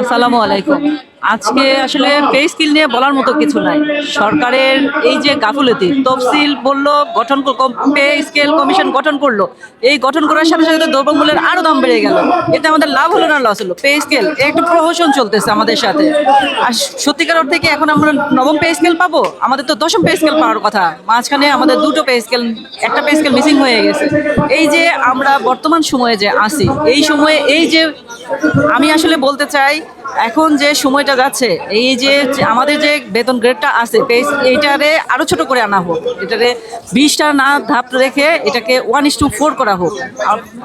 আসসালামু আলাইকুম। আজকে আসলে পে স্কিল নিয়ে বলার মতো কিছু নাই। সরকারের এই যে গাফুলতি, তফসিল বলল, গঠন পে স্কেল কমিশন গঠন করল। এই গঠন করার সাথে সাথে দ্রব্যমূল্যের আরও দাম বেড়ে গেল। এতে আমাদের লাভ হলো না লস হলো? পে স্কেল একটু প্রহসন চলতেছে আমাদের সাথে। আর সত্যিকার অর্থে কি এখন আমরা নবম পে স্কেল পাবো? আমাদের তো দশম পে স্কেল পাওয়ার কথা। মাঝখানে আমাদের দুটো পে স্কেল একটা পে স্কেল মিসিং হয়ে গেছে। এই যে আমরা বর্তমান সময়ে যে আসি এই সময়ে এই যে আমি আসলে বলতে চাই এখন যে সময়টা যাচ্ছে, এই যে আমাদের যে বেতন গ্রেডটা আছে এইটারে আরও ছোট করে আনা হোক। এটারে বিশটা না ধাপ রেখে এটাকে ওয়ান ইস টু ফোর করা হোক।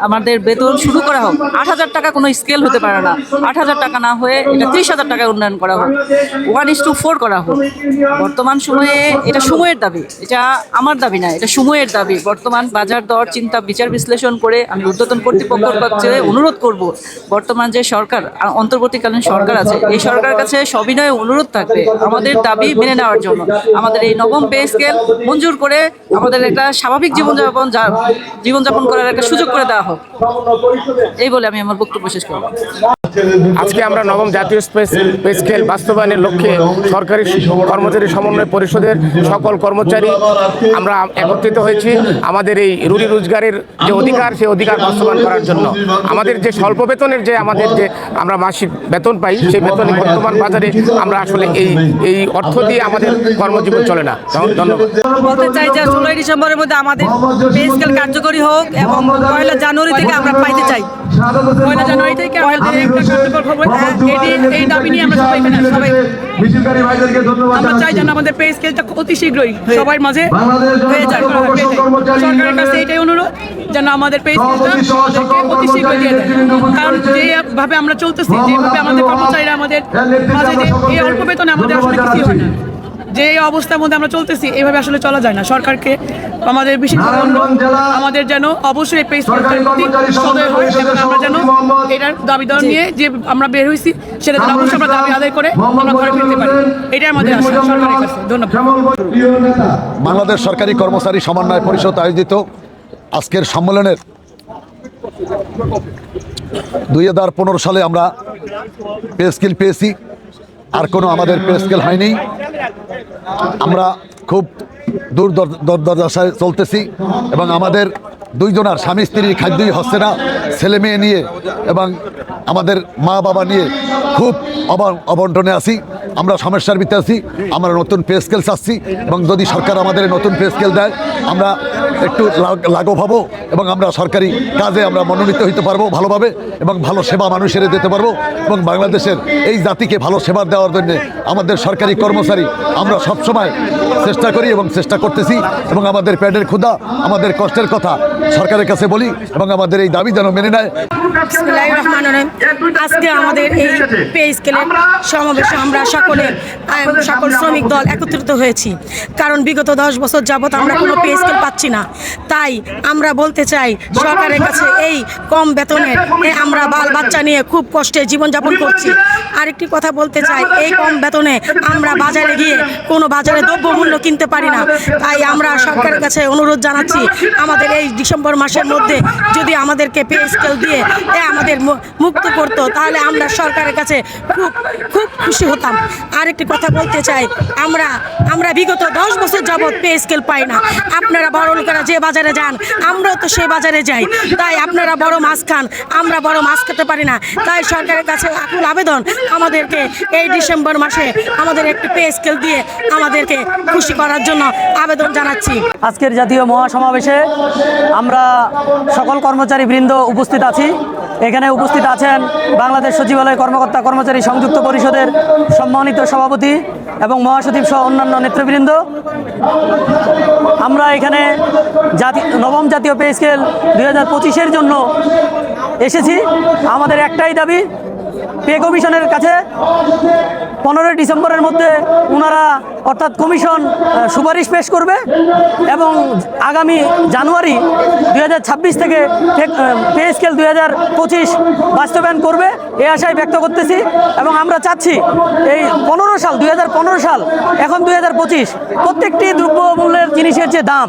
আমাদের বেতন শুরু করা হোক। আট হাজার টাকা কোনো স্কেল হতে পারে না। আট হাজার টাকা না হয়ে এটা ত্রিশ হাজার টাকায় উন্নয়ন করা হোক। ওয়ান ইস টু ফোর করা হোক। বর্তমান সময়ে এটা সময়ের দাবি। এটা আমার দাবি না, এটা সময়ের দাবি। বর্তমান বাজার দর, চিন্তা, বিচার, বিশ্লেষণ করে আমি ঊর্ধ্বতন কর্তৃপক্ষের কাছে অনুরোধ করব। বর্তমান যে সরকার অন্তর্বর্তীকালীন সরকার আছে। এই সরকারের কাছে সবিনয় অনুরোধ থাকবে আমাদের দাবি মেনে নেওয়ার জন্য। আমাদের এই নবম পে স্কেল মঞ্জুর করে আমাদের একটা স্বাভাবিক জীবনযাপন জীবনযাপন করার একটা সুযোগ করে দেওয়া হোক। এই বলে আমি আমার বক্তব্য শেষ করব আজকে আমরা নবম জাতীয় স্পেস স্কেল বাস্তবায়নের লক্ষ্যে সরকারি কর্মচারী সমন্বয় পরিষদের সকল কর্মচারী আমরা একত্রিত হয়েছি। আমাদের এই রুটি রোজগারের যে অধিকার সেই অধিকার বাস্তবায়ন করার জন্য। আমাদের যে স্বল্প বেতনের যে আমাদের যে আমরা মাসিক বেতন পাই সেই বেতনে বর্তমান বাজারে আমরা আসলে এই এই অর্থ দিয়ে আমাদের কর্মজীবন চলে না। ধন্যবাদ। বলতে চাই যে ষোলোই ডিসেম্বরের মধ্যে আমাদের পে স্কেল কার্যকরী হোক এবং পয়লা জানুয়ারি থেকে আমরা পাইতে চাই। পয়লা জানুয়ারি থেকে আমাদের একটা খবর এটি এই দাবি নিয়ে আমরা সবাই এখানে সবাই আমরা চাই যেন আমাদের পে স্কেলটা অতি শীঘ্রই সবার মাঝে হয়ে যায় পেয়ে সরকারের কাছে এটাই অনুরোধ যেন আমাদের পে স্কেলটা অতি শীঘ্রই দিয়ে দেয় কারণ যেভাবে আমরা চলতেছি যেভাবে আমাদের কর্মচারীরা আমাদের মাঝে যে এই অল্প বেতনে আমাদের আসলে কিছুই হয় না। যে এই অবস্থার মধ্যে আমরা চলতেছি এইভাবে আসলে চলা যায় না। সরকারকে আমাদের বিশেষ আমাদের যেন অবশ্যই পে স্কেলটার প্রতি সদয় হয় এবং আমরা যেন এটার দাবি দাওয়া নিয়ে যে আমরা বের হয়েছি সেটা যেন অবশ্যই আমরা দাবি আদায় করে আমরা ঘরে ফিরতে পারি। এটাই আমাদের আশা সরকারের কাছে। ধন্যবাদ। বাংলাদেশ সরকারি কর্মচারী সমন্বয় পরিষদ আয়োজিত আজকের সম্মেলনের দুই হাজার পনেরো সালে আমরা পে স্কেল পেয়েছি। আর কোনো আমাদের পে স্কেল হয়নি। আমরা খুব দূর দর- দরদশায় চলতেছি এবং আমাদের দুইজনার স্বামী স্ত্রীর খাদ্যই হচ্ছে না, ছেলে মেয়ে নিয়ে এবং আমাদের মা বাবা নিয়ে খুব অবা- অবন্টনে আছি। আমরা সমস্যার ভিতরে আছি, আমরা নতুন পে স্কেল চাচ্ছি এবং যদি সরকার আমাদের নতুন পে স্কেল দেয়, আমরা একটু লাঘব হব এবং আমরা সরকারি কাজে আমরা মনোনীত হইতে পারব ভালোভাবে এবং ভালো সেবা মানুষের দিতে পারব এবং বাংলাদেশের এই জাতিকে ভালো সেবা দেওয়ার জন্য আমাদের সরকারি কর্মচারী আমরা সবসময় চেষ্টা করি এবং চেষ্টা করতেছি এবং আমাদের প্যাডের ক্ষুধা, আমাদের কষ্টের কথা সরকারের কাছে বলি এবং আমাদের এই দাবি যেন মেনে নেয়। আজকে আমাদের এই পে স্কেলের সমাবেশে আমরা সকলে সকল শ্রমিক দল একত্রিত হয়েছি। কারণ বিগত দশ বছর যাবৎ আমরা কোনো পে স্কেল পাচ্ছি না। তাই আমরা বলতে চাই, সরকারের কাছে এই কম বেতনের আমরা বাল বাচ্চা নিয়ে খুব কষ্টে জীবনযাপন করছি। আরেকটি কথা বলতে চাই, এই কম বেতনে আমরা বাজারে গিয়ে কোনো বাজারে দ্রব্যমূল্য কিনতে পারি না। তাই আমরা সরকারের কাছে অনুরোধ জানাচ্ছি, আমাদের এই ডিসেম্বর মাসের মধ্যে যদি আমাদেরকে পে স্কেল দিয়ে আমাদের মুক্ত করতো, তাহলে আমরা সরকারের কাছে খুব খুব খুশি হতাম। আরেকটি কথা বলতে চাই, আমরা আমরা বিগত দশ বছর যাবৎ পে স্কেল পাই না। আপনারা বড় লোকেরা যে বাজারে যান, আমরাও তো সেই বাজারে যাই। তাই আপনারা বড় মাছ খান, আমরা বড় মাছ খেতে পারি না। তাই সরকারের কাছে আকুল আবেদন, আমাদেরকে এই ডিসেম্বর মাসে আমাদের একটি পে স্কেল দিয়ে আমাদেরকে খুশি করার জন্য আবেদন জানাচ্ছি। আজকের জাতীয় মহাসমাবেশে আমরা সকল কর্মচারী বৃন্দ উপস্থিত আছি। এখানে উপস্থিত আছেন বাংলাদেশ সচিবালয় কর্মকর্তা কর্মচারী সংযুক্ত পরিষদের সম্মানিত সভাপতি এবং মহাসচিব সহ অন্যান্য নেতৃবৃন্দ। আমরা এখানে জাতি, নবম জাতীয় পে স্কেল দুই হাজার পঁচিশের জন্য এসেছি। আমাদের একটাই দাবি, পে কমিশনের কাছে পনেরোই ডিসেম্বরের মধ্যে ওনারা অর্থাৎ কমিশন সুপারিশ পেশ করবে এবং আগামী জানুয়ারি দু হাজার ছাব্বিশ থেকে পে স্কেল দুই হাজার পঁচিশ বাস্তবায়ন করবে এই আশায় ব্যক্ত করতেছি এবং আমরা চাচ্ছি এই পনেরো সাল, দুই হাজার পনেরো সাল, এখন দু হাজার পঁচিশ প্রত্যেকটি দ্রব্য মূল্যের জিনিসের যে দাম,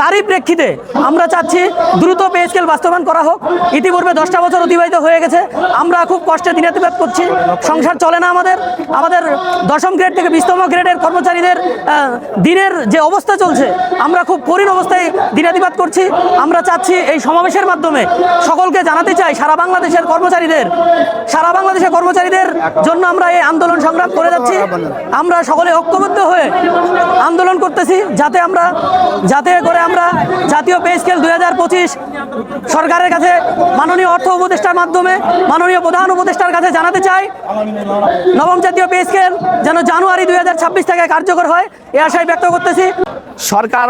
তারই প্রেক্ষিতে আমরা চাচ্ছি দ্রুত পে স্কেল বাস্তবায়ন করা হোক। ইতিপূর্বে দশটা বছর অতিবাহিত হয়ে গেছে। আমরা খুব কষ্টে দিনাতিপাত করছি। সংসার চলে না আমাদের। আমাদের দশম গ্রেড থেকে বিশতম গ্রেডের কর্মচারীদের দিনের যে অবস্থা চলছে, আমরা খুব করীন অবস্থায় দিনাতিপাত করছি। আমরা চাচ্ছি এই সমাবেশের মাধ্যমে সকলকে জানাতে চাই সারা বাংলাদেশের কর্মচারীদের, সারা বাংলাদেশের কর্মচারীদের জন্য আমরা এই আন্দোলন সংগ্রাম করে যাচ্ছি। আমরা সকলে ঐক্যবদ্ধ হয়ে আন্দোলন করতেছি, যাতে আমরা, যাতে করে আমরা জাতীয় পে স্কেল দু হাজার পঁচিশ সরকারের কাছে মাননীয় অর্থ উপদেষ্টার মাধ্যমে, মাননীয় প্রধান উপদেষ্টার কাছে জানাতে চাই। নবম জাতীয় পে স্কেল যেন জানুয়ারি দুই থেকে কার্যকর হয় এ আশায় ব্যক্ত করতেছি। সরকার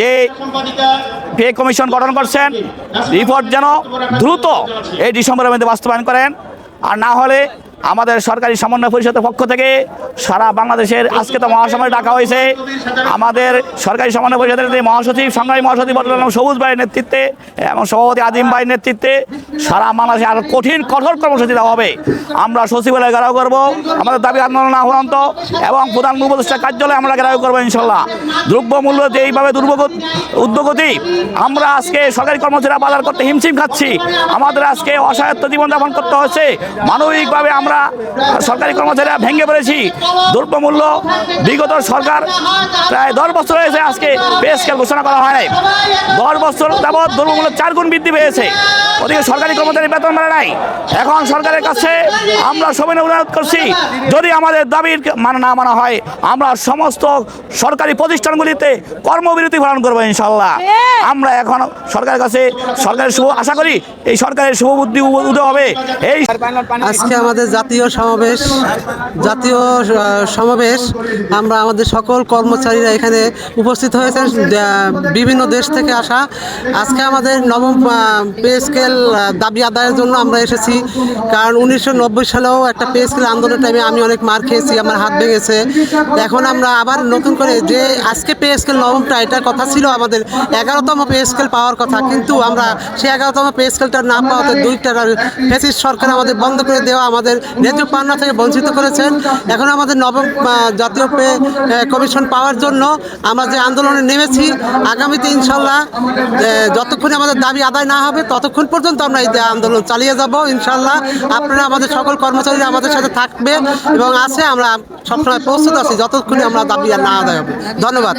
যে পে কমিশন গঠন করছেন রিপোর্ট যেন দ্রুত এই ডিসেম্বরের মধ্যে বাস্তবায়ন করেন। আর না হলে আমাদের সরকারি সমন্বয় পরিষদের পক্ষ থেকে সারা বাংলাদেশের আজকে তো মহাসমাবেশ ডাকা হয়েছে। আমাদের সরকারি সমন্বয় পরিষদের যে মহাসচিব, সংগ্রামী মহাসচিব বদলাম সবুজ ভাইয়ের নেতৃত্বে এবং সভাপতি আজিম ভাইয়ের নেতৃত্বে সারা বাংলাদেশে আরও কঠিন, কঠোর কর্মসূচি দেওয়া হবে। আমরা সচিবালয় ঘেরাও করব, আমাদের দাবি আন্দোলন আহ্বান্ত এবং প্রধান উপদেষ্টা কার্যালয়ে আমরা ঘেরাও করব ইনশাল্লাহ দ্রব্য মূল্য যে এইভাবে দুর্ভোগ, উদ্যোগতি, আমরা আজকে সরকারি কর্মচারীরা বাজার করতে হিমশিম খাচ্ছি। আমাদের আজকে অসহায়ত্ব জীবনযাপন করতে হচ্ছে। মানবিকভাবে আমরা সরকারি কর্মচারীরা ভেঙে পড়েছি। দ্রব্যমূল্য বিগত সরকার প্রায় দশ বছর হয়েছে আজকে পে স্কেল ঘোষণা করা হয় নাই। দশ বছর যাবৎ দ্রব্যমূল্য চার গুণ বৃদ্ধি পেয়েছে। ওদিকে সরকারি কর্মচারী বেতন বাড়ে নাই। এখন সরকারের কাছে আমরা সবাই অনুরোধ করছি যদি আমাদের দাবির মানা না মানা হয় আমরা সমস্ত সরকারি প্রতিষ্ঠানগুলিতে কর্মবিরতি পালন করব ইনশাল্লাহ। আমরা এখন সরকারের কাছে সরকারের শুভ আশা করি এই সরকারের শুভ বুদ্ধি উদয় হবে। এই আজকে আমাদের জাতীয় সমাবেশ জাতীয় সমাবেশ আমরা আমাদের সকল কর্মচারীরা এখানে উপস্থিত হয়েছেন বিভিন্ন দেশ থেকে আসা। আজকে আমাদের নবম পে স্কেল দাবি আদায়ের জন্য আমরা এসেছি। কারণ উনিশশো নব্বই সালেও একটা পে স্কেল আন্দোলনের টাইমে আমি অনেক মার খেয়েছি, আমার হাত ভেঙেছে। এখন আমরা আবার নতুন করে যে আজকে পে নবমটা, এটার কথা ছিল আমাদের এগারোতম পে পাওয়ার কথা, কিন্তু আমরা সেই এগারোতম পে স্কেলটা না পাওয়াতে দুইটা ফেসিস সরকার আমাদের বন্ধ করে দেওয়া আমাদের ন্যায্য পাওনা থেকে বঞ্চিত করেছেন এখন আমাদের নবম জাতীয় পে কমিশন পাওয়ার জন্য আমরা যে আন্দোলনে নেমেছি, আগামীতে ইনশাল্লাহ যতক্ষণ আমাদের দাবি আদায় না হবে, ততক্ষণ পর্যন্ত আমরা এই আন্দোলন চালিয়ে যাব ইনশাল্লাহ আপনারা আমাদের সকল কর্মচারীরা আমাদের সাথে থাকবে এবং আছে, আমরা সবসময় প্রস্তুত আছি, যতক্ষণ আমরা দাবি আর না আদায় হবে। ধন্যবাদ।